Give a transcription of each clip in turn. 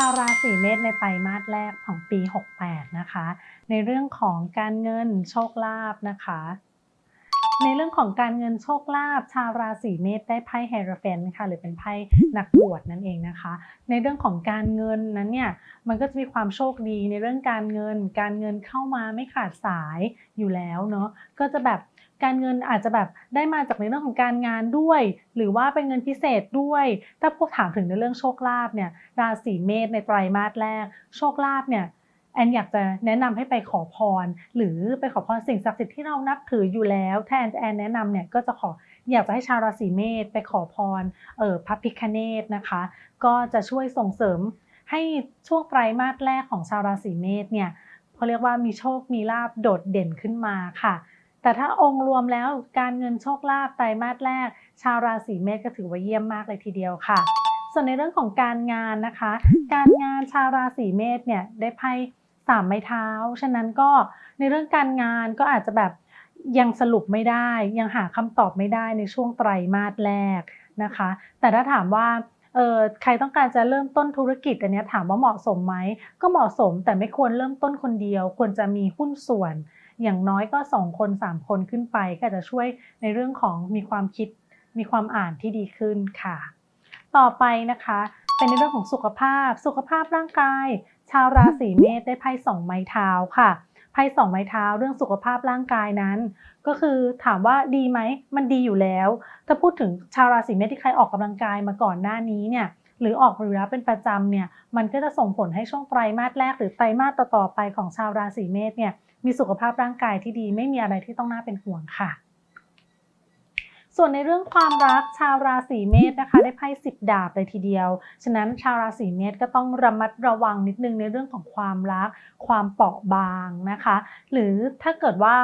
ชาวราศีเมษในไตรมาสแรกของปี 68 นะคะ ในเรื่องของการเงินโชคลาภนะคะ ในเรื่องของการเงินโชคลาภชาวราศีเมษได้ไพ่เฮโรเฟนค่ะหรือเป็นไพ่นักบวชนั่นเองนะคะ ในเรื่องของการเงินนั้นเนี่ยมันก็จะมีความโชคดีในเรื่องการเงิน การเงินเข้ามาไม่ขาดสายอยู่แล้วเนาะก็จะแบบ การเงินอาจจะแบบได้มาจากในเรื่องของการงานด้วย หรือว่าเป็นเงินพิเศษด้วย ถ้าพวกถามถึงในเรื่องโชคลาภเนี่ยราศีเมษในไตรมาสแรก โชคลาภเนี่ยแอนอยากจะแนะนำให้ไปขอพร หรือไปขอพรสิ่งศักดิ์สิทธิ์ที่เรานับถืออยู่แล้วแอนแอนแนะนำเนี่ยก็จะขออยากจะให้ชาวราศีเมษไปขอพรเออพระพิคเนตนะคะ ก็จะช่วยส่งเสริมให้ช่วงไตรมาสแรกของชาวราศีเมษเนี่ยเขาเรียกว่ามีโชคมีลาบโดดเด่นขึ้นมาค่ะ แต่ถ้าองค์รวมแล้วการเงินโชคลาภไตรมาสแรก ชาวราศีเมษก็ถือว่าเยี่ยมมากเลยทีเดียวค่ะ ส่วนในเรื่องของการงานนะคะ การงานชาวราศีเมษเนี่ยได้ไพ่สามไม้เท้า ฉะนั้นก็ในเรื่องการงานก็อาจจะแบบยังสรุปไม่ได้ ยังหาคำตอบไม่ได้ในช่วงไตรมาสแรกนะคะ แต่ถ้าถามว่าเออใครต้องการจะเริ่มต้นธุรกิจอันนี้ถามว่าเหมาะสมไหมก็เหมาะสมแต่ไม่ควรเริ่มต้นคนเดียว ควรจะมีหุ้นส่วน อย่างน้อยก็ 2 คน 3 คนขึ้นไปก็จะช่วยในเรื่องของมีความคิดมีความอ่านที่ดีขึ้นค่ะ ต่อไปนะคะ เป็นในเรื่องของสุขภาพ สุขภาพร่างกาย ชาวราศีเมษได้ไพ่สองไม้เท้าค่ะไพ่สองไม้เท้า เรื่องสุขภาพร่างกายนั้น ก็คือถามว่าดีไหมมันดีอยู่แล้ว ถ้าพูดถึงชาวราศีเมษที่ใครออกกำลังกายมาก่อนหน้านี้เนี่ย หรือออกอยู่แล้วเป็นประจำเนี่ยมันก็จะส่งผลให้ช่วงไตรมาสแรก หรือไตรมาสต่อๆไปของชาวราศีเมษเนี่ยมีสุขภาพร่างกายที่ดีไม่มีอะไรที่ต้องน่าเป็นห่วงค่ะ ส่วนในเรื่องความรักชาวราศีเมษนะคะ ได้ไพ่สิบดาบเลยทีเดียว ฉะนั้นชาวราศีเมษก็ต้องระมัดระวังนิดนึงในเรื่องของความรัก ความเปราะบางนะคะ หรือถ้าเกิดว่า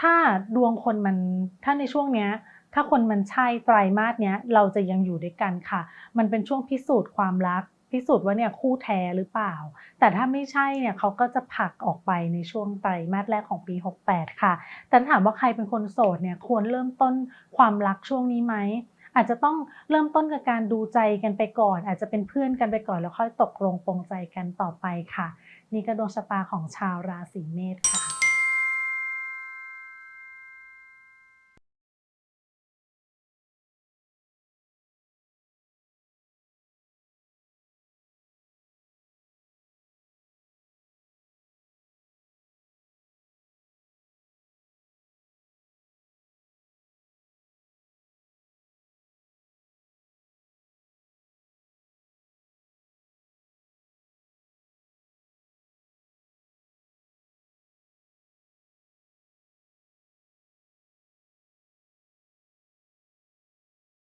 ถ้าดวงคนมันถ้าในช่วงเนี้ย ถ้าคนมันใช่ไตรมาสเนี้ยเราจะยังอยู่ด้วยกันค่ะ มันเป็นช่วงพิสูจน์ความรัก พิสูจน์ว่าเนี่ยคู่แท้หรือเปล่า แต่ถ้าไม่ใช่เนี่ยเขาก็จะผลักออกไปในช่วงไตรมาสแรกของปี 68 ค่ะ แต่ถามว่าใครเป็นคนโสดเนี่ยควรเริ่มต้นความรักช่วงนี้ไหมอาจจะต้องเริ่มต้นกับการดูใจกันไปก่อน อาจจะเป็นเพื่อนกันไปก่อนแล้วค่อยตกลงปรงใจกันต่อไปค่ะ นี่ก็ดวงชะตาของชาวราศีเมษค่ะ